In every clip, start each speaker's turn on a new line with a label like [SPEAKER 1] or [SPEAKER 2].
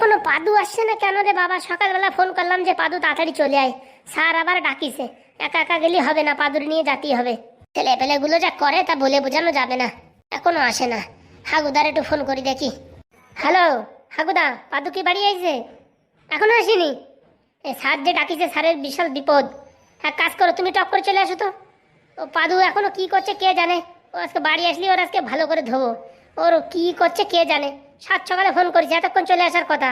[SPEAKER 1] এখনও পাদু আসছে না কেন রে বাবা? সকালবেলা ফোন করলাম যে পাদু তাড়াতাড়ি চলে আয়। স্যার আবার ডাকিছে। একা একা গেলে হবে না, পাদুর নিয়ে যেতেই হবে। ছেলে পেলেগুলো যা করে তা বলে বোঝানো যাবে না। এখনও আসে না। হাগুদার একটু ফোন করি দেখি। হ্যালো, হাগুদা, পাদু কি বাড়ি আইছে? এখনও আসেনি? এ, স্যার যে ডাকিছে, স্যারের বিশাল বিপদ। এক কাজ করো, তুমি টক করে চলে আসো তো। ও, পাদু এখনও কি করছে কে জানে? ও আজকে বাড়ি আসলি, ওর আজকে ভালো করে ধোবো। ওর কি করছে কে জানে? সাত সকালে ফোন করেছি এতক্ষণ চলে আসার কথা।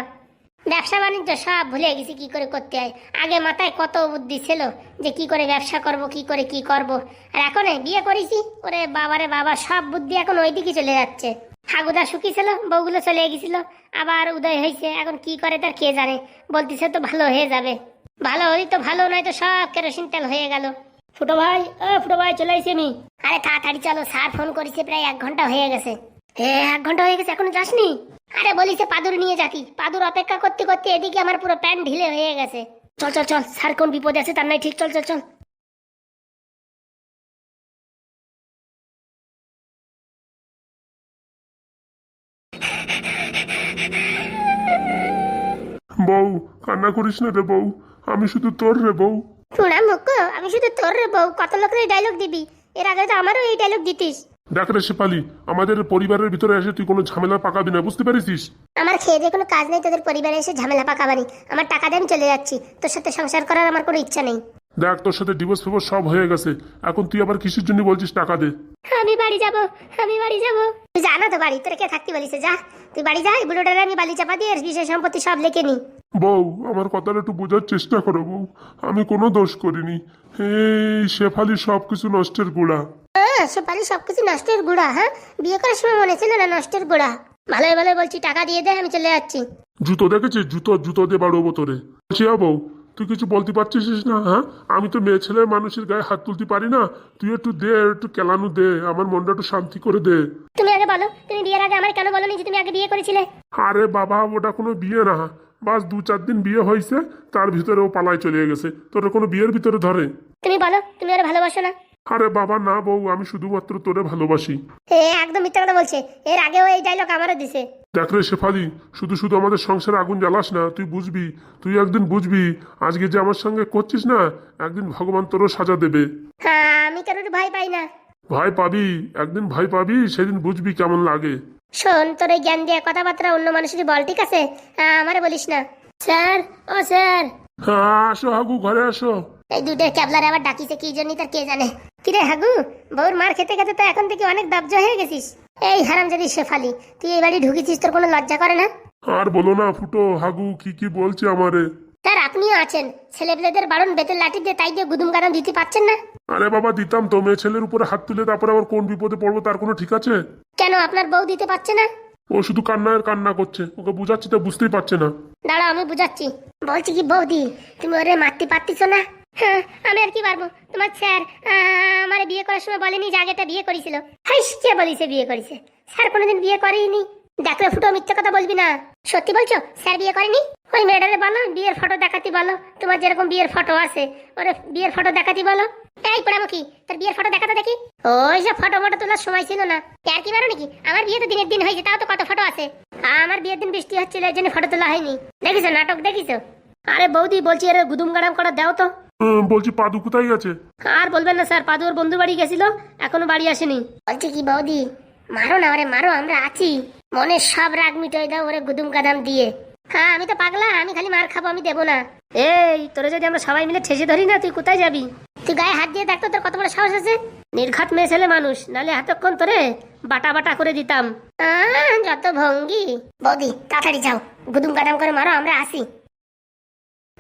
[SPEAKER 1] ব্যবসা বাণিজ্য সব ভুলে গেছি কি করে করতে হয়। আগে মাথায় কত বুদ্ধি ছিল যে কি করে ব্যবসা করব কি করে কি করব। আর এখন বিয়ে করেছি ওরে বাবারে বাবা সব বুদ্ধি এখন ওইদিকে চলে যাচ্ছে। হাগুদা সুখী ছিল বউগুলো চলে গেছিল আবার উদয় হয়েছে এখন কি করে তার কে জানে। বলতেছে তো ভালো হয়ে যাবে। ভালো হলেই তো ভালো নয় তো সব কেরোসিন তেল হয়ে গেল। ফুটো ভাই ও ফুটো ভাই চলে আইছি আমি। আরে তাড়াতাড়ি চলো স্যার ফোন করেছে প্রায় এক ঘণ্টা হয়ে গেছে। এ এক ঘণ্টা হয়ে গেছে এখনও যাসনি? আরে বলিছে পাদুর নিয়ে যাতি। পাদুর অপেক্ষা করতে করতে এদিকে আমার পুরো প্যান্ট ঢিলে হয়ে গেছে। চল চল চল স্যার কোন বিপদে আছে তার নাই ঠিক চল চল চল।
[SPEAKER 2] বউ কান্না করিস না রে বউ আমি শুধু তোর রে বউ।
[SPEAKER 1] শোনা মুখ আমি শুধু তোর রে বউ কত লোকের ডায়লগ দিবি? এর আগে তো আমারও এই ডায়লগ দিতিস।
[SPEAKER 2] দেখ রে শেফালি, আমাদের পরিবারের ভিতরে এসে তুই কোনো ঝামেলা পাকাবি না, বুঝতে পারিস
[SPEAKER 1] আমার খেয়ে দিয়ে কোনো কাজ নেই, তোদের পরিবারে এসে ঝামেলা পাকাবানি। আমার টাকা দেন, চলে যাচ্ছি। তোর সাথে সংসার করার আমার কোনো ইচ্ছা নেই।
[SPEAKER 2] দেখ তোর সাথে ডিভোর্স ফেভোর্স সব হয়ে গেছে। এখন তুই আবার কিসের জন্য বলছিস টাকা দে?
[SPEAKER 1] আমি বাড়ি যাব আমি বাড়ি যাব। তুই জানা তো বাড়ি তোর কে থাকতে বলিছে? যা তুই বাড়ি যা বুড়োটারে আমি বালি চাপা দিয়ে বিষয় সম্পত্তি সব লেখে নি।
[SPEAKER 2] বউ আমার কথাটা একটু বোঝার চেষ্টা করো বউ। আমি কোনো দোষ করিনি। এই শেফালি সব কিছু নষ্টের গুড়া।
[SPEAKER 1] হ্যাঁ সে বাড়ি সবকিছু নষ্টের গোড়া হ্যাঁ? বিয়ে করার সময় মনে ছিল না নষ্টের গুড়া। ভালোই ভালো বলছি টাকা দিয়ে দে আমি চলে যাচ্ছি।
[SPEAKER 2] জুতো দেখেছিস? জুতো জুতো দিয়ে বাড়বো তোরে। বলছি হ্যাঁ বউ। তুই কিছু বলতে পারছিস না হ্যাঁ? আমি তো মেয়ে ছেলে মানুষের গায়ে হাত তুলতে পারি না। তুই একটু দে একটু কেলানো দে আমার মনটা একটু শান্তি করে দে।
[SPEAKER 1] তুমি আগে বলো তুমি বিয়ের আগে আমার কেন বলনি যে তুমি আগে বিয়ে করেছিলে?
[SPEAKER 2] আরে বাবা ওটা কোনো বিয়ে না। বাস দু চার দিন বিয়ে হয়েছে তার ভিতরে ও পালায় চলে গেছে। তোর কোনো বিয়ের ভিতরে ধরে?
[SPEAKER 1] তুমি বলো তুমি আর ভালোবাসো না।
[SPEAKER 2] আরে বাবা না বউ আমি শুধুমাত্র তোরে ভালোবাসি।
[SPEAKER 1] এ একদম মিথ্যা কথা বলছে। এর আগেও এই ডায়লগ আমারও দিছে।
[SPEAKER 2] দেখ রে শেফালি শুধু শুধু আমাদের সংসারে আগুন জ্বালাস না তুই বুঝবি তুই একদিন বুঝবি আজকে যে আমার সঙ্গে করছিস না একদিন ভগবান তোরও সাজা দেবে।
[SPEAKER 1] হ্যাঁ আমি কারোর ভয় পাই না।
[SPEAKER 2] ভয় পাবি একদিন ভয় পাবি সেদিন বুঝবি কেমন লাগে।
[SPEAKER 1] শোন তোর এই জ্ঞান দিয়ে কথাবার্তা অন্য মানুষের বল ঠিক আছে? আমারে বলিস না। স্যার ও স্যার।
[SPEAKER 2] হ্যাঁ আসো হাগু ঘরে আসো।
[SPEAKER 1] এই দুটো ক্যাবলারে আবার ডাকিছে কি জন্য তার কে জানে? কিরে হাগু বউর মার খেতে খেতে তো এখন থেকে অনেক দবজ হয়ে গেছিস। এই হারাম যদি শেফালি তুই এই বাড়ি ঢুকেছিস তোর কোনো লজ্জা করে না?
[SPEAKER 2] আর বলো না ফুটো হাগু কি কি বলছে আমারে?
[SPEAKER 1] স্যার আপনিও আছেন ছেলেপেলেদের বারণ বেতের লাঠি দিয়ে তাই দিয়ে গুদুম গাদাম দিতে পারছেন না?
[SPEAKER 2] আরে বাবা দিতাম তো মেয়ে ছেলের উপরে হাত তুলে তারপরে আবার কোন বিপদে পড়ব তার কোনো ঠিক আছে?
[SPEAKER 1] কেন আপনার বউ দিতে পারছে না?
[SPEAKER 2] ও শুধু কান্না আর কান্না করছে ওকে বুঝাচ্ছি তো বুঝতেই পারছে না।
[SPEAKER 1] দাঁড়াও আমি বুঝাচ্ছি। বলছি কি বৌদি তুমি ওরে মারতে পারতিস না? হ্যাঁ, আমি আর কি পারব? তোমার স্যার আমার বিয়ে করার সময় বলেনি যে আগেটা বিয়ে করেছিল। হাইস কে বলিছে বিয়ে করেছে? স্যার কোনোদিন বিয়ে করেনি দেখলে ফুটো মিথ্যে কথা বলবি না। সত্যি বলছো? স্যার বিয়ে করেনি? ওই মেয়েটারে বলো বিয়ের ফটো দেখাতে বলো। তোমার যেরকম বিয়ের ফটো আছে ওরে বিয়ের ফটো দেখাতে বলো। এই পোড়ামুখী তোর বিয়ের ফটো দেখাতে দেখি? ওই সব ফটো ফটো তোলার সময় ছিল না। আর কি মারো নাকি? আমার বিয়ে তো দিনের দিন হয়েছে তাও তো কত ফটো আছে? আমার বিয়ের দিন বৃষ্টি হচ্ছিল এই জন্য ফটো তোলা হয়নি। দেখিছো নাটক দেখিছো? আরে বৌদি বলছি এর গুদুম গাড়াম করা দাও তো।
[SPEAKER 2] বলছি পাদু কোথায় গেছে?
[SPEAKER 1] আর বলবেন না স্যার পাদুর বন্ধু বাড়ি গেছিল এখনও বাড়ি আসেনি। বলছি কি বৌদি মারো না ওরে মারো আমরা আছি। মনে সব রাগ মিটাই দাও ওরে গুদুম গাদাম দিয়ে। হ্যাঁ আমি তো পাগলা আমি খালি মার খাব আমি দেবো না। এই তোরে যদি আমরা সবাই মিলে ঠেসে ধরি না তুই কোথায় যাবি? তুই গায়ে হাত দিয়ে দেখতো তোর কত বড় সাহস আছে। নির্ঘাত মেয়ে ছেলে মানুষ নালে এতক্ষণ তোরে বাটা বাটা করে দিতাম। যত ভঙ্গি। বৌদি তাড়াতাড়ি যাও গুদুম গাদাম করে মারো আমরা আসি।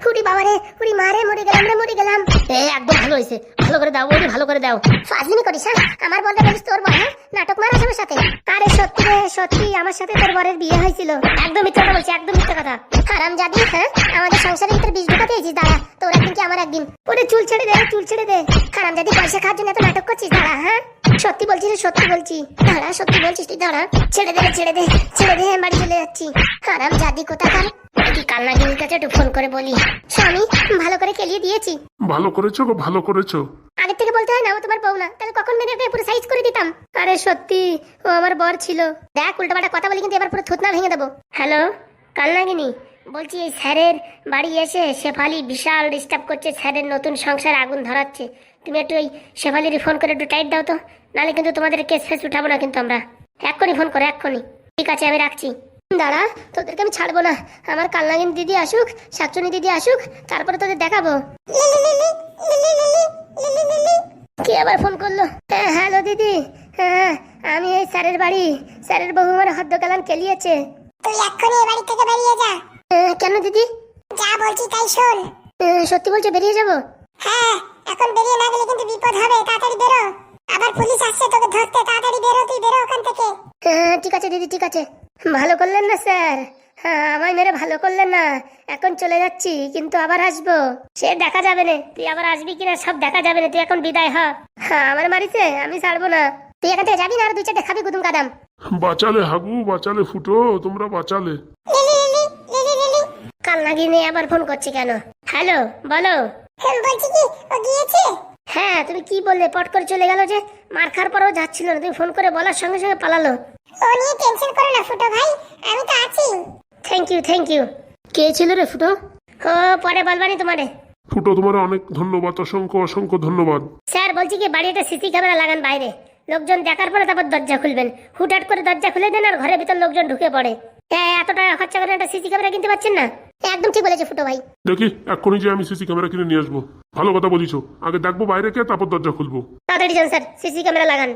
[SPEAKER 1] হুড়ি বাবারে, হুড়ি মারে, মরে গেলাম রে, মরে গেলাম। এ, একদম ভালো হয়েছে। ভালো করে দাও বৌদি ভালো করে দাও। ফাজলিমি করিস হ্যাঁ? আমার বলতে বলিস তোর বর হ্যাঁ? নাটক মারা আমার সাথে। আরে সত্যি রে, সত্যি, আমার সাথে তোর বরের বিয়ে হয়েছিল। একদম মিথ্যা কথা বলছি, একদম মিথ্যা কথা। হারাম জাদি হ্যাঁ? আমাদের সংসারে ভিতরে বিষ ঢুকাতে দিয়েছিস দাঁড়া। তোর একদিন কি আমার একদিন? ওরে চুল ছেড়ে দে, চুল ছেড়ে দে। হারাম জাদি পয়সা খাওয়ার জন্য এত নাটক করছিস, দাঁড়া হ্যাঁ? সত্যি বলছি সত্যি বলছি। দাঁড়া সত্যি বলছিস তুই দাঁড়া। ছেড়ে দে ছেড়ে দে ছেড়ে দে আমি বাড়ি চলে যাচ্ছি। হারাম জাদি কোথাকার? কি কান্নাগিনির কাছে একটু ফোন করে বলি? স্বামী ভালো করে খেলিয়ে দিয়েছি।
[SPEAKER 2] ভালো করেছ গো ভালো করেছ।
[SPEAKER 1] আগে থেকে বলতে হয় না ও তোমার বউ না। তাহলে কখন মেরে ওকে পুরো সাইজ করে দিতাম? আরে সত্যি ও আমার বর ছিল। দেখ উল্টোপাল্টা কথা বলি কিন্তু এবার পুরো থুতনা ভেঙে দেবো। হ্যালো কাল নাগিনি বলছি এই স্যারের বাড়ি এসে শেফালি বিশাল ডিস্টার্ব করছে স্যারের নতুন সংসার আগুন ধরাচ্ছে। তুমি একটু ওই শেফালির ফোন করে একটু টাইট দাও তো। নাহলে কিন্তু তোমাদের কেস ফেস উঠাবো না কিন্তু আমরা। এক্ষুনি ফোন করো এক্ষুনি। ঠিক আছে আমি রাখছি। দাঁড়া তোদেরকে আমি ছাড়বো না। আমার কালনাগিন দিদি আসুক শাকচুনি দিদি আসুক তারপরে তোদের দেখাবো। কে আবার ফোন করল? হ্যাঁ হ্যালো দিদি। হ্যাঁ আমি এই স্যারের বাড়ি। স্যারের বহু আমার হদ্দ কালাম কেলিয়েছে
[SPEAKER 3] তুই এক্ষুনি এ বাড়ি থেকে বেরিয়ে যা।
[SPEAKER 1] হ্যাঁ, কেন দিদি?
[SPEAKER 3] যা বলছি তাই শোন।
[SPEAKER 1] হ্যাঁ, সত্যি বলছো বেরিয়ে যাব?
[SPEAKER 3] হ্যাঁ এখন বেরিয়ে না গেলে কিন্তু বিপদ হবে। তাড়াতাড়ি বেরো। আবার পুলিশ আসছে তোকে ধরতে তাড়াতাড়ি বেরো তুই বেরো ওখান থেকে।
[SPEAKER 1] হ্যাঁ ঠিক আছে দিদি ঠিক আছে। ভালো করলেন না স্যার? হ্যাঁ আমায় মেরে ভালো করলেন না। এখন চলে যাচ্ছি কিন্তু আবার আসব। সে দেখা যাবে না। তুই আবার আসবি কিনা সব দেখা যাবে না। তুই এখন বিদায় হ। হ্যাঁ আমার মারিছে আমি ছাড়বো না। তুই এখান থেকে যাবি না আর দুই চারটে খাবি গুদুম কাদাম।
[SPEAKER 2] বাঁচালে হাগু বাঁচালে ফুটো তোমরা বাঁচালে।
[SPEAKER 1] কাল নাগিয়ে আবার ফোন করছি কেন? হ্যালো বলো।
[SPEAKER 3] হ্যাঁ বলছি কি ও গিয়েছে?
[SPEAKER 1] হ্যাঁ তুমি কি বললে? পট করে চলে গেল যে মার খাওয়ার পরেও যাচ্ছিল না। তুমি ফোন করে বলার সঙ্গে সঙ্গে পালালো।
[SPEAKER 3] ও নিয়ে টেনশন করো না ফুটো ভাই আমি তো আছি।
[SPEAKER 1] থ্যাংক ইউ থ্যাংক ইউ কে ছিল রে ফুটো? ও পরে বলবানি তোমারে।
[SPEAKER 2] ফুটো তোমার অনেক ধন্যবাদ অসংখ্য অসংখ্য ধন্যবাদ।
[SPEAKER 1] স্যার বলছি কি বাড়িতে সিসি ক্যামেরা লাগান বাইরে। লোকজন দেখার পরে তারপর দরজা খুলবেন। হুটহাট করে দরজা খুলে দেন আর ঘরের ভিতর লোকজন ঢুকে পড়ে। এত টাকা খরচা করে একটা সিসি ক্যামেরা কিনতে পারছেন না? একদম ঠিক বলেছে ফুটো ভাই।
[SPEAKER 2] দেখি এক্ষুনি যে আমি সিসি ক্যামেরা কিনে নিয়ে আসব। ভালো কথা বলিছ। আগে দেখব বাইরে কে তারপর দরজা খুলবো।
[SPEAKER 1] তাড়াতাড়ি যান স্যার। সিসি ক্যামেরা লাগান।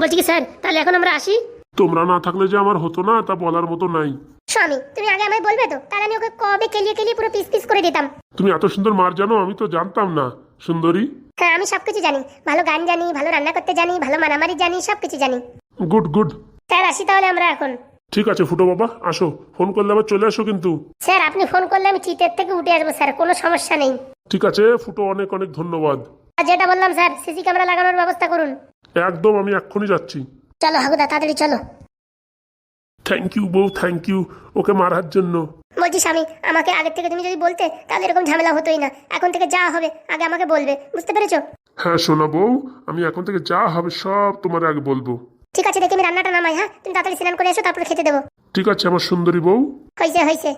[SPEAKER 1] বলছি কি স্যার তাহলে এখন আমরা আসি?
[SPEAKER 2] তোমরা না থাকলে যে আমার হতো না তা বলার মতো নাই।
[SPEAKER 1] স্বামী তুমি আগে আমায় বলবে তো? তাহলে আমি ওকে কবে কেলিয়ে কেলিয়ে পুরো পিস পিস করে দিতাম।
[SPEAKER 2] তুমি এত সুন্দর মার জানো আমি তো জানতাম না। সুন্দরী?
[SPEAKER 1] হ্যাঁ আমি সবকিছু জানি। ভালো গান জানি ভালো রান্না করতে জানি ভালো মারামারি জানি সবকিছু জানি।
[SPEAKER 2] Good good.
[SPEAKER 1] স্যার আসি তাহলে আমরা এখন।
[SPEAKER 2] ঠিক আছে ফুটো বাবা আসো। ফোন করলে আবার চলে আসো কিন্তু।
[SPEAKER 1] স্যার আপনি ফোন করলে আমি চিতের থেকে উঠে আসব স্যার কোনো সমস্যা নেই।
[SPEAKER 2] ঠিক আছে ফুটো অনেক অনেক ধন্যবাদ।
[SPEAKER 1] আর যেটা বললাম স্যার সিসি ক্যামেরা লাগানোর ব্যবস্থা করুন।
[SPEAKER 2] একদম আমি এক্ষুনি যাচ্ছি।
[SPEAKER 1] চলো হাগুদা তাড়াতাড়ি চলো।
[SPEAKER 2] থ্যাংক ইউ বউ থ্যাংক ইউ ওকে মারার জন্য।
[SPEAKER 1] বলছি স্বামী আমাকে আগের থেকে তুমি যদি বলতে তাহলে এরকম ঝামেলা হতোই না। এখন থেকে যা হবে আগে আমাকে বলবে। বুঝতে পেরেছ?
[SPEAKER 2] হ্যাঁ শোনা বউ আমি এখন থেকে যা হবে সব তোমার আগে বলব।
[SPEAKER 1] ঠিক আছে দেখি আমি রান্নাটা নামাই হ্যাঁ? তুমি তাড়াতাড়ি স্নান করে এসো তারপরে খেতে দেবো।
[SPEAKER 2] ঠিক আছে আমার সুন্দরী বউ।
[SPEAKER 1] হয়েছে হয়েছে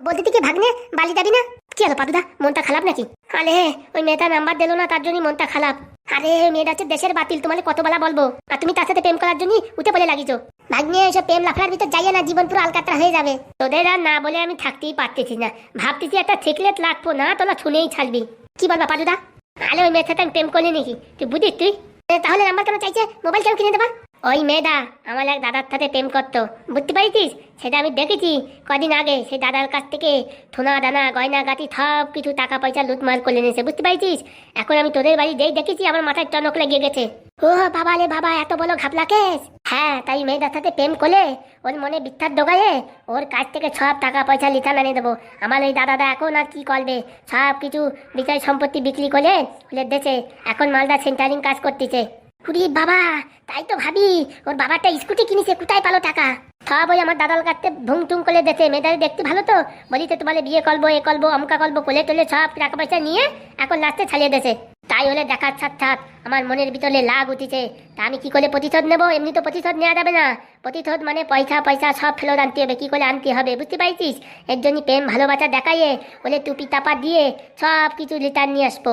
[SPEAKER 1] বলতে কি ভাগ্নে বালি যাবি না? কি হলো পাদুদা মনটা খারাপ নাকি? আরে ওই মেয়েটা নাম্বার দিল না তার জন্যই মনটা খারাপ। আরে মেয়েটা হচ্ছে দেশের বাতিল তোমার কত বেলা বলব? আর তুমি তার সাথে প্রেম করার জন্য উঠে পড়ে লাগিছো ভাগ্নে এসব প্রেম লাফার ভিতর যাইয়ে না জীবন পুরো আলকাতরা হয়ে যাবে। তোদের আর না বলে আমি থাকতেই পারতেছি না। ভাবতেছি একটা থেকলেট লাগবো না তোলা শুনেই ছাড়বি। কি বলবা পাদুদা? আরে ওই মেয়ের সাথে আমি প্রেম করলি নাকি? তুই বুঝিস তুই? তাহলে নাম্বার কেন চাইছে? মোবাইল কেন কিনে দেবা? ওই মেয়েদা আমার এক দাদার সাথে প্রেম করতো। বুঝতে পারিস সেটা আমি দেখেছি। কদিন আগে সেই দাদার কাছ থেকে থোনা দানা, গয়না গাটি সব কিছু টাকা পয়সা লুটমার করে নিয়েছে বুঝতে পারিস এখন আমি তোদের বাড়ি যেই দেখেছি, আমার মাথায় টনক লেগে গেছে। ও বাবা রে বাবা, এত বড় ঘাপলা কেস। হ্যাঁ তাই মেয়েদার সাথে প্রেম করলে ওর মনে বিদ্যার ডোগায়ে ওর কাছ থেকে সব টাকা পয়সা লিথান আনিয়ে দেবো। আমার ওই দাদাদা এখন আর কি করবে? সব কিছু বিষয় সম্পত্তি বিক্রি করে দেছে এখন মালদা সেন্টারিং কাজ করতেছে। উরি বাবা, তাই তো ভাবি, ওর বাবাটা স্কুটি কিনেছে, কোথায় পালো টাকা? সব ওই আমার দাদাল কাটতে ভুং টুং করে দেছে মেয়েদারি দেখতে ভালো তো? বলি তো তোমার বিয়ে করব, এ করব, অমকা করব, কোলে টোলে সব টাকা পয়সা নিয়ে এখন লাস্টে ছাড়িয়ে দেছে তাই হলে দেখার ছাত আমার মনের ভিতরে লাগ উঠিছে। তা আমি কি করে প্রতিশোধ নেব? এমনি তো প্রতিশোধ নেওয়া যাবে না। প্রতিশোধ মানে পয়সা পয়সা সব ফেরত আনতে হবে, কি করে আনতে হবে, বুঝতে পারছিস এর জন্য প্রেম, ভালোবাসা দেখাইয়ে বলে টুপি, তাপা দিয়ে সব কিছু রিটার্ন নিয়ে আসব।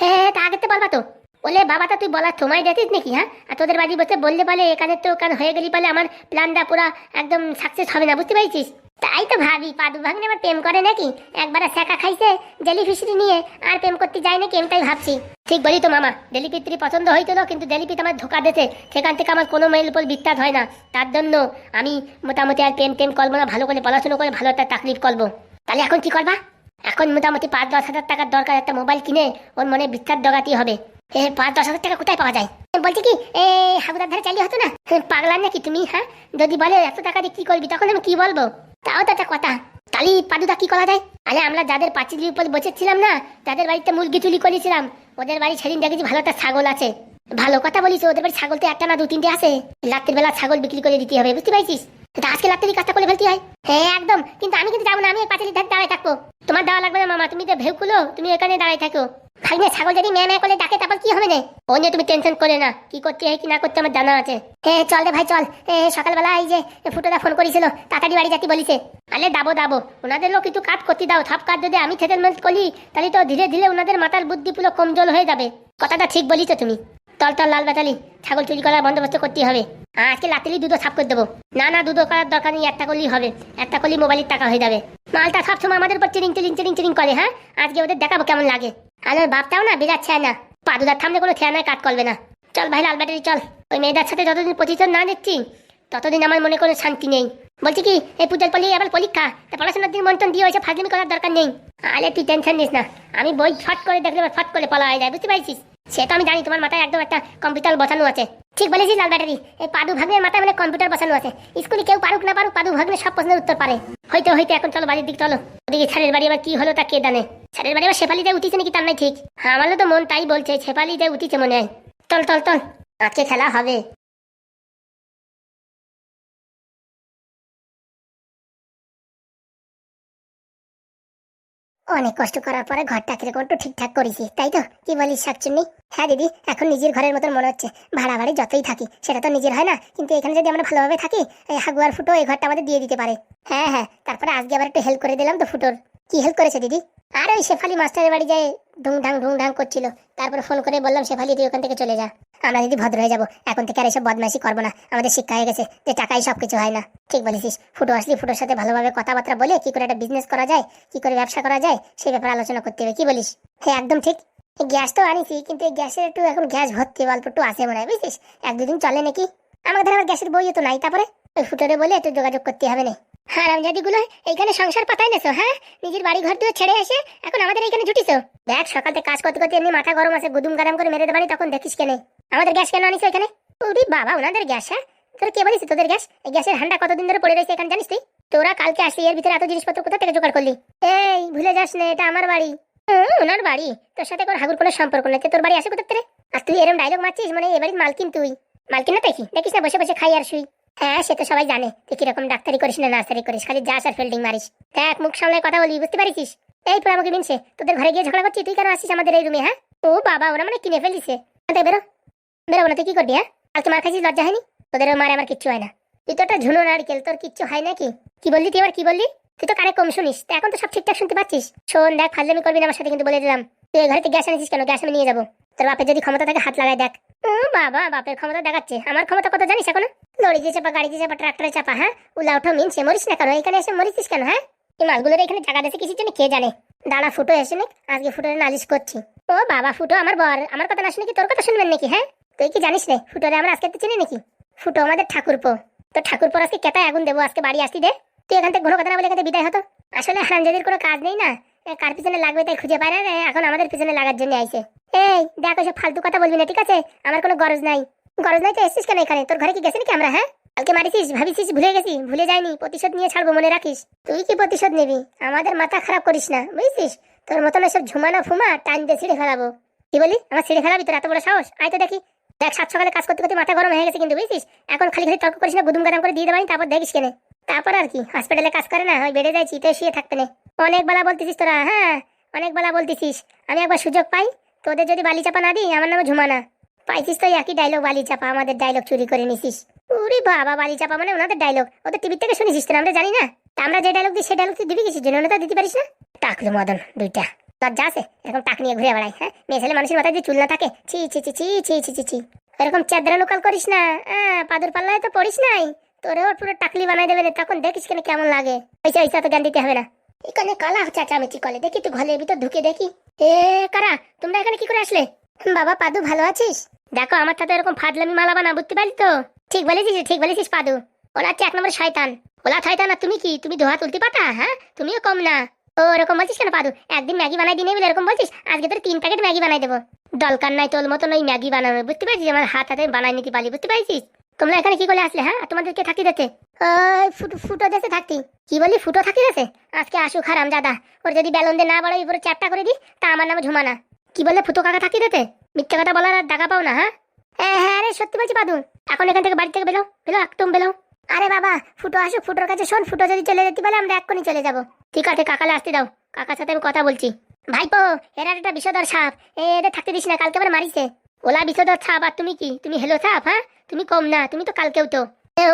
[SPEAKER 1] হ্যাঁ হ্যাঁ তা আগেতে বলবা তো। বলে বাবাটা তুই বলার সময় দিতিস নাকি হ্যাঁ? আর তোদের বাড়ি বসে বললে বলে এখানে তো কান হয়ে গেলি বলে আমার প্ল্যানটা পুরো একদম সাকসেস হবে না, বুঝতে পারছিস? তাই তো ভাবি, পাদু ভাগ্নে আবার প্রেম করে নাকি? একবার শেখা খাইছে, জেলি ফিশরি নিয়ে, আর প্রেম করতে যায় নাকি আমি ভাবছি। ঠিক বলি তো, মামা ডেলি পিত্রি পছন্দ হইতো কিন্তু ডেলি পিত আমার ধোকা দিতে সেখান থেকে আমার কোনো মেয়ের উপর বিত্তাত হয় না। তার জন্য আমি মোটামুটি আর প্রেম টেম করব না, ভালো করে পড়াশুনো করে ভালো একটা তাকলিফ করব। তাহলে এখন কি করবা? এখন মোটামুটি পাঁচ, দশ হাজার টাকার দরকার, একটা মোবাইল কিনে, ওর মনে বিস্তার ডগাতেই হবে। এ, পাঁচ দশ হাজার টাকা কোথায় পাওয়া যায়? বলছি কি এই হাগুদার ধারে চালিয়ে হতো না? পাগলা নাকি তুমি হ্যাঁ? যদি বলে এত টাকা দিয়ে কি করবি, তখন আমি কি বলব? তাও তো একটা কথা। তালি, পাদুদা কি করা যায়? আরে, আমরা যাদের পাঁচিলের উপর বসেছিলাম না, তাদের বাড়িতে মুরগি চুরি করেছিলাম। ওদের বাড়ি সেদিন দেখেছি ভালো একটা ছাগল আছে। ভালো কথা বলিস, ওদের বাড়ি ছাগল তো একটা না দু তিনটে আছে। রাত্রির বেলা ছাগল বিক্রি করে দিতে হবে, বুঝতে পারছিস? আজকে রাত্রি কাজটা করে ফেলতে হয়। হ্যাঁ একদম। কিন্তু আমি কিন্তু যাব না, আমি পাঁচালি ধার দাঁড়ায় থাকব। তোমার দেওয়া লাগবে না, মামা, তুমি তো ভেউ খুলো তুমি এখানে দাঁড়ায় থাকো। ভাগ্নে ছাগল যদি মেয়ে মেয়ে করে ডাকে, তারপর কি হবে না ও নিয়ে তুমি টেনশন করে না। কি করতে হয়, কি না করতে আমার জানা আছে। হ্যাঁ চল রে ভাই, চল। এ সকালবেলা এই যে ফুটোদা ফোন করেছিল, তাড়াতাড়ি বাড়ি যাতে বলিছে। আলে দাবো দাবো ওনাদেরও কিন্তু কাজ করতে দাও। সব কাজ যদি আমি সেটেলমেন্ট করি, তাহলে তো ধীরে ধীরে ওনাদের মাথার বুদ্ধি পুরো কমজোর হয়ে যাবে। কথাটা ঠিক বলিস তুমি। তল তল লাল বাতালি, ছাগল চুরি করার বন্দোবস্ত করতে হবে। আজকে রাত্রি দুধও সাফ করে দেবো। না না, দুধও করার দরকার নেই, একটা করলেই হবে। একটা করলেই মোবাইলের টাকা হয়ে যাবে। মালটা সবসময় আমাদের উপর চিরিং চিরিং চিরিং চিরিং করে হ্যাঁ? আজকে ওদের দেখাবো কেমন লাগে। আর ওর বাপটাও না বিরাট ছায় না। পাদুদার সামনে কোনো খেয়া নাই কাট করবে না। চল ভাই, লাল ব্যাটারি চল। ওই মেয়েদের সাথে যতদিন প্রতিশোধ না দেখছি, ততদিন আমার মনে কোনো শান্তি নেই। বলছি কি, এই পূজার পলি আবার পরীক্ষা, তা পড়াশোনার দিন মন্টন দিয়ে হয়েছে ফাঁকিমি করার দরকার নেই। আরে তুই টেনশন নিস না। আমি বই ফট করে দেখলে ফট করে পলা হয়ে যায়, বুঝতে পারছিস? সে তো আমি জানি, তোমার মাথায় একদম একটা কম্পিউটার বসানো আছে। ঠিক বলেছিস, লাল ব্যাটারি। এই পাদু ভাগ্নের মাথায় মানে কম্পিউটার বসানো আছে। স্কুলে কেউ পারুক না পারুক পাদু ভাগ্নের সব প্রশ্নের উত্তর পারে। হইতে হইতে এখন চলো, বাড়ির দিক চলো। ওদিকে ছাড়ের বাড়ি আবার কি হলো তা কে জানে? ছাড়ের বাড়ি আবার শেফালিতে উঠিছে নাকি তার নাই ঠিক? আমারও তো মন তাই বলছে শেফালিতে উঠিছে মনে হয়। তল তল তল আজকে খেলা হবে? অনেক কষ্ট করার পরে ঘরটা কীরকম একটু ঠিকঠাক করেছি, তাই তো? কি বলিস শাকচুন্নি হ্যাঁ দিদি, এখন নিজের ঘরের মতন মনে হচ্ছে। ভাড়া বাড়ি যতই থাকি, সেটা তো নিজের হয় না? কিন্তু এখানে যদি আমরা ভালোভাবে থাকি, এই হাগুয়ার ফুটো এই ঘরটা আমাদের দিয়ে দিতে পারে। হ্যাঁ হ্যাঁ তারপরে আজকে আবার একটু হেল্প করে দিলাম তো ফুটোর। কি হেল্প করেছে দিদি? আর ওই শেফালি মাস্টারের বাড়ি যায় ঢুং ঢাং করছিল। তারপর ফোন করে বললাম, শেফালি, তুই ওখান থেকে চলে যা। আমরা দিদি ভদ্র হয়ে যাব, এখন থেকে আর এসব বদমাইশি করব না। আমাদের শিক্ষা হয়ে গেছে যে টাকাই সবকিছু হয় না। ঠিক বলেছিস। ফুটো আসলি ফুটোর সাথে ভালোভাবে কথাবার্তা বলে কি করে একটা বিজনেস করা যায়, কি করে ব্যবসা করা যায়, সেই ব্যাপারে আলোচনা করতে হবে। কি বলিস? হ্যাঁ একদম ঠিক। গ্যাস তো আনিছি, কিন্তু এই গ্যাসের একটু এখন গ্যাস ভর্তি, অল্প একটু আছে মনে হয়, বুঝছিস? এক দুদিন চলে নাকি? আমাদের আবার গ্যাসের বইও তো নাই তারপরে। ওই ফুটোরে বলে একটু যোগাযোগ করতে হবে না। হ্যাঁ রামজাদিগুলো এইখানে সংসার পাতায় নেছো হ্যাঁ? নিজের বাড়ি ঘর ছেড়ে এসে এখন আমাদের জুটিছো। দেখ, সকাল কাজ করতে করতে এমনি মাথা গরম আছে, গুদুম করে মেরে দেবানি তখন দেখিস কেনে। আমাদের গ্যাস কেন আনিস এখানে ওরে বাবা, ওনাদের গ্যাস হ্যাঁ? কে বলিস তোদের গ্যাস? এই গ্যাসের হান্ডা কতদিন ধরে পড়ে রয়েছে এখানে, জানিস তুই? তোরা কালকে আসলি, এর ভিতরে এত জিনিসপত্র কোথা থেকে জোগাড় করলি? এই, ভুলে যাস না, এটা আমার বাড়ি। ওনার বাড়ি? তোর সাথে কোনো হাগুর কোনো সম্পর্ক নেই তোর বাড়ি আসে কোথা থেকে আর তুই এরম ডায়লগ মারছিস মানে এ মালকিন তুই। মালকিন না দেখি দেখিস না, বসে বসে খাই আর শুই। হ্যাঁ সে তো সবাই জানে। তুই কীরকম ডাক্তারি করিস না নার্সারি করিস খালি যাস আর ফিল্ডিং মারিস। দেখ মুখ সামনে কথা বলি বুঝতে পারিস এই পুরো আমাকে মিনছে তোদের ঘরে গিয়ে ঝগড়া করছিস তুই কেন আসিস আমাদের এই রুমে হ্যাঁ? ও বাবা ওরা মানে কিনে ফেলিছে। আচ্ছা, বেরো বেরো না তুই কি করবি হ্যাঁ? কালকে মার খাইছিস লজ্জা হয়নি? তোদেরও মারে আমার কিচ্ছু হয় না। তুই তো একটা ঝুনো নারকেল তোর কিচ্ছু হয় নাকি? কি বললি তুই আবার কি বললি? তুই তো কানে কম শুনিস তা এখন তো সব ঠিকঠাক শুনতে পাচ্ছিস। শোন দেখ ফাজলামি করবি না আমার সাথে কিন্তু বলে দিলাম। তুই ঘরে গ্যাস আনিস কেন? গ্যাস আমি নিয়ে যাব। তোর বাপের যদি ক্ষমতা থাকে হাত লাগাই দেখ। বাবা বাপের ক্ষমতা দেখাচ্ছে। আমার ক্ষমতা কত জানিস এখন? লরি দিয়ে চাপা, গাড়ি দিয়ে চাপা ট্রাক্টরে চাপা হ্যাঁ? উলা উঠো মিনছে মরিস না কেন? এখানে এসে মরিছিস কেন হ্যাঁ? এই মালগুলোর এখানে জায়গা দিয়েছে কিসের জন্য কে জানে? দাঁড়া, ফুটো এসে নিক, আজকে ফুটোরে নালিশ করছি। ও বাবা, ফুটো, আমার বর, আমার কথা না শুনে কি তোর কথা শুনবেন নাকি হ্যাঁ? তুই কি জানিস রে, ফুটোরে আমরা আজকে চিনি নাকি? ফুটো আমাদের ঠাকুর ঠাকুরপো। তো ঠাকুরপো আজকে কেতায় আগুন দেবো, আজকে বাড়ি আসতি দে। তুই এখান থেকে ঘন কথা না বলে এখান বিদায় হতো। আসলে হারামজাদির কোনো কাজ নেই না? কার পিছনে লাগবে তাই খুঁজে পায় রে, এখন আমাদের পিছনে লাগার জন্য আইছে। এই দেখ ওইসব ফালতু কথা বলবি না ঠিক আছে? আমার কোনো গরজ নাই। গরজ নাই তো এসছিস কেন এখানে? তোর ঘরে কি গেছে নাকি আমরা হ্যাঁ? কালকে মারিছিস ভাবিছিস ভুলে গেছি ভুলে যাইনি প্রতিশোধ নিয়ে ছাড়বো মনে রাখিস। তুই কি প্রতিশোধ নিবি? আমাদের মাথা খারাপ করিস না বুঝছিস? তোর মতন এসব ঝুমানো ফুমা টাইম দিয়ে ছিঁড়ে ফেলাবো। কি বলি? আমার ছিঁড়ে ফেলাবি তোর এত বড় সাহস? আয় তো দেখি। দেখ সাত সকালে কাজ করতে করতে মাথা গরম হয়ে গেছে কিন্তু বুঝছিস? এখন খালি খালি তর্ক করিস না গুদুম গাদাম করে দিয়ে দেবানি তারপর দেখিস কেনে। তারপর আর কি হসপিটালে কাজ করে না ওই বেড়ে যায় চিতে শুয়ে থাকতে নে। অনেক বেলা বলতেছিস তোরা হ্যাঁ? অনেক বেলা বলতেছিস। আমি একবার সুযোগ পাই, তোদের যদি বালি চাপা না দিই, আমার নামে ঝুমানা। পাইছিস তো একই ডায়লগ বালি চাপা, আমাদের ডায়লগ চুরি করে নিছিস। উরি বাবা, বালি চাপা মানে ওনাদের ডায়লগ ওদের টিভি থেকে শুনেছিস তো আমরা জানি না। আমরা যে ডায়লগ দিই সেই ডায়লগ তুই দিবি কিছু জন্য? দিতে পারিস না? টাকলু মদন, দুইটা। লজ্জা আছে এরকম টাক নিয়ে ঘুরে বেড়াই হ্যাঁ? মেয়ে ছেলে মানুষের মাথায় যে চুল না থাকে, ছি ছি ছি ছি ছি ছি ছি ছি। এরকম চাদরা লোকাল করিস না হ্যাঁ? পাদুর পাল্লায় তো পড়িস নাই। তোরে ওর পুরো টাকলি বানাই দেবে তখন দেখিস কেন কেমন লাগে। পয়সা পয়সা তো জ্ঞান দিতে হবে না। এখানে কালা চাচামেচি কলে। দেখি তুই ঘরের ভিতর ঢুকে দেখি। এ, কারা? তোমরা এখানে কি করে আসলে? বাবা, পাদু, ভালো আছিস? দেখো, আমার সাথে এরকম ফাজলামি মালা বানা, বুঝতে পারলি তো? ঠিক বলেছিস ঠিক বলেছিস, পাদু। ওরা হচ্ছে এক নম্বর শয়তান। ওলা শয়তান তুমি কি? তুমি ধোয়া তুলতে পাতা হ্যাঁ? তুমিও কম না। ও, এরকম বলছিস কেন, পাদু? একদিন ম্যাগি বানাই দিনে বলে এরকম বলছিস? আজকে তোর তিন প্যাকেট ম্যাগি বানাই দেবো। দরকার নাই তোর মতন ওই ম্যাগি বানানো বুঝতে পারছিস? আমার হাত হাতে বানাই নিতে পারি বুঝতে পারছিস? তোমরা এখানে কি করে আসলে হ্যাঁ? তোমাদেরকে থাকি দিতে ফুটো দেশে থাকতি। কি বলি ফুটো থাকি দেশে? আজকে আসুক হারাম দাদা ওর যদি বেলুন দিয়ে না বলো উপরে চ্যাপটা করে দি, তা আমার নামে ঝুমানা কি বলে ফুটো কাকা থাকি দিতে মিথ্যা কথা বলার আর টাকা পাও না হ্যাঁ? হ্যাঁ হ্যাঁ রে সত্যি বলছি পাদু এখন এখান থেকে বাড়ি থেকে বেরো। বেরো, একদম বেরো। আরে বাবা, ফুটো আসো ফুটোর কাছে শোন। ফুটো যদি চলে যেতে পারে, আমরা এক্ষুনি চলে যাব। ঠিক আছে, কাকালে আসতে দাও। কাকার সাথে আমি কথা বলছি। ভাইপো, এরা একটা বিষধর সাপ। এদের থাকতে দিস না, কালকে আবার মারিছে ওলা বিষধর ছাপ, আর তুমি কি? তুমি হেলো ছাপ হ্যাঁ? তুমি কম না, তুমি তো কালকেও তো।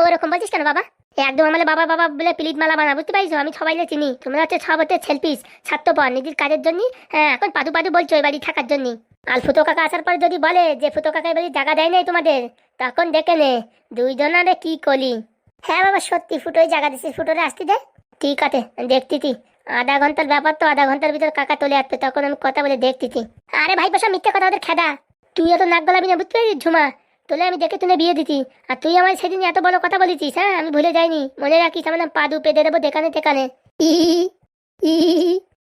[SPEAKER 1] ওরকম বলছিস কেন বাবা? একদম আমাদের বাবা বাবা বলে পিলিট মালা বানা, বুঝতে পারছ আমি সবাই চিনি। তোমরা হচ্ছে সব হচ্ছে ছেলপিস স্বার্থপর, নিজের কাজের জন্য হ্যাঁ এখন পাদু পাদু বলছো এই বাড়ি থাকার জন্য। আর ফুটো কাকা আসার পর যদি বলে যে ফুটো কাকা বাড়ি জায়গা দেয় নাই তোমাদের, তখন দেখে নে দুইজনারে কি কলি। হ্যাঁ বাবা, সত্যি ফুটোই জায়গা দিছিস ফুটোরে আসতে দে। ঠিক আছে দেখতেছি আধা ঘণ্টার ব্যাপার তো, আধা ঘণ্টার ভিতর কাকা চলে আসবে, তখন আমি কথা বলে দেখতেছি আরে ভাই, বসা, মিথ্যে কথা, ওদের খেদা। তুই এত নাক গলাবি না, বুঝতে পারছিস? ঝুমা, তোলে আমি দেখে তুলে বিয়ে দিতি আর তুই আমার সেদিন এত বড় কথা বলেছিস হ্যাঁ? আমি ভুলে যাইনি। মনে রাখিস, আমার নাম পাদু, পেদে দেবো দেখানে তেখানে ই ই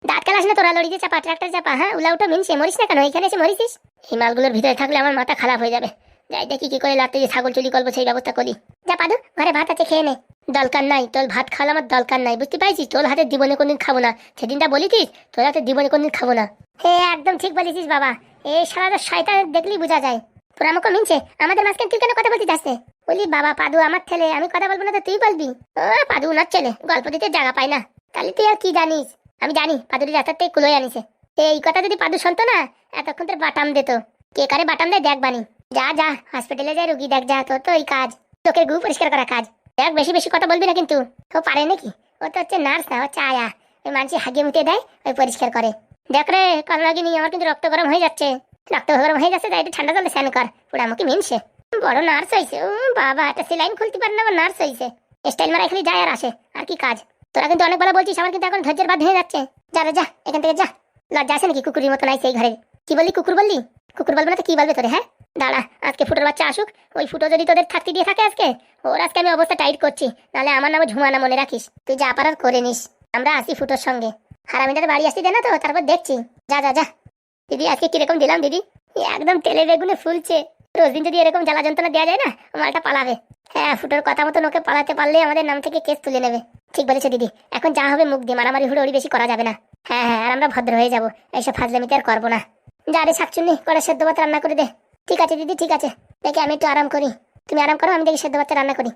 [SPEAKER 1] দাঁত কালাস না তোরা, লড়িতে চাপা, ট্রাক্টর চাপা হ্যাঁ? উলা উঠো মিনছে মরিস না কেন? এখানে এসে মরিসিস? এই মালগুলোর ভিতরে থাকলে আমার মাথা খারাপ হয়ে যাবে। যাই দেখি কি করে লাতে যে ছাগল চুরি করব, সেই ব্যবস্থা করি। যা পাদু, ঘরে ভাত আছে, খেয়ে নে। দরকার নাই, তোর ভাত খাওয়া আমার দরকার নাই, বুঝতে পারছিস তোর হাতে জীবনে কোনদিন খাব না। সেদিনটা বলিছিস তোর হাতে জীবনে কোনদিন খাব না। হে, একদম ঠিক বলেছিস বাবা। এই সারা শয়তান দেখলেই বোঝা যায়। তোর আমাকে মিনছে, আমাদের মাঝখানে তুই কেন কথা বলতে যাচ্ছে বলি, বাবা, পাদু, আমার ছেলে, আমি কথা বলব না তো তুই বলবি? ও, পাদু, ওনার ছেলে, গল্প দিতে জায়গা পায় না। তাহলে তুই আর কি জানিস? আমি জানি পাদুরি রাস্তার থেকে কুলোয় আনিছে। এই কথা যদি পাদু শুনতো না, এতক্ষণ তোর বাটাম দিত। কে কারে বাটাম দেয় দেখ বানি। যা যা হসপিটালে যা রুগী, দেখ যা, তোর তো ওই কাজ। তোকে গু পরিষ্কার করা কাজ। দেখ, বেশি বেশি কথা বলবি না কিন্তু। ও পারে নাকি? ও তো হচ্ছে নার্স না হচ্ছে আয়া ওই মানুষ হাগিয়ে মুতে দেয়, ওই পরিষ্কার করে। দেখ রে, কাল লাগিনি আমার কিন্তু রক্ত গরম হয়ে যাচ্ছে। রক্ত গরম হয়ে যাচ্ছে, তাই একটু ঠান্ডা জলে স্নান কর। পুরো আমাকে মিনছে। বড় নার্স হয়েছে ও বাবা, একটা সেলাইন খুলতে পারে না আবার নার্স হয়েছে স্টাইল মারা এখানে যায় আর আসে, আর কি কাজ? তোরা কিন্তু অনেক বেলা বলছিস, আমার কিন্তু এখন ধৈর্যের বাদ হয়ে যাচ্ছে। যা যা, এখান থেকে যা। লজ্জা আছে নাকি কুকুরের মতো নাই সেই ঘরে? কি বললি কুকুর বললি? কুকুর বলবে না তো কি বলবে তোরে হ্যাঁ? দাঁড়া, আজকে ফুটোর বাচ্চা আসুক, ওই ফুটো যদি তোদের থাকতে দিয়ে থাকে আজকে, ওর আজকে আমি অবস্থা টাইট করছি। নাহলে আমার নামে ঝুমানা মনে রাখিস। তুই যা পারার করে নিস। আমরা আসি ফুটোর সঙ্গে। হারামিটার বাড়ি আসতে দে না তো, তারপর দেখছি। যা যা যা। দিদি, আজকে কীরকম দিলাম দিদি? একদম তেলে বেগুনে ফুলছে। রোজ দিন যদি এরকম জ্বালা যন্ত্রণা দেওয়া যায় না, মালটা পালাবে। হ্যাঁ ফুটোর কথা মতন ওকে পালাতে পারলে আমাদের নাম থেকে কেস তুলে নেবে। ঠিক বলেছে দিদি। এখন যা হবে মুখ দিয়ে, মারামারি হুড়োড়ি বেশি করা যাবে না। হ্যাঁ হ্যাঁ আর আমরা ভদ্র হয়ে যাব। এইসব ফাজলামিতে আর করব না। যা রে শাকচুন্নি করে সেদ্ধ ভাত রান্না করে দে। ঠিক আছে দিদি, ঠিক আছে। দেখে আমি একটু আরাম করি। তুমি আরাম করো, আমি দেখি সেদ্ধ ভাতটা রান্না করি।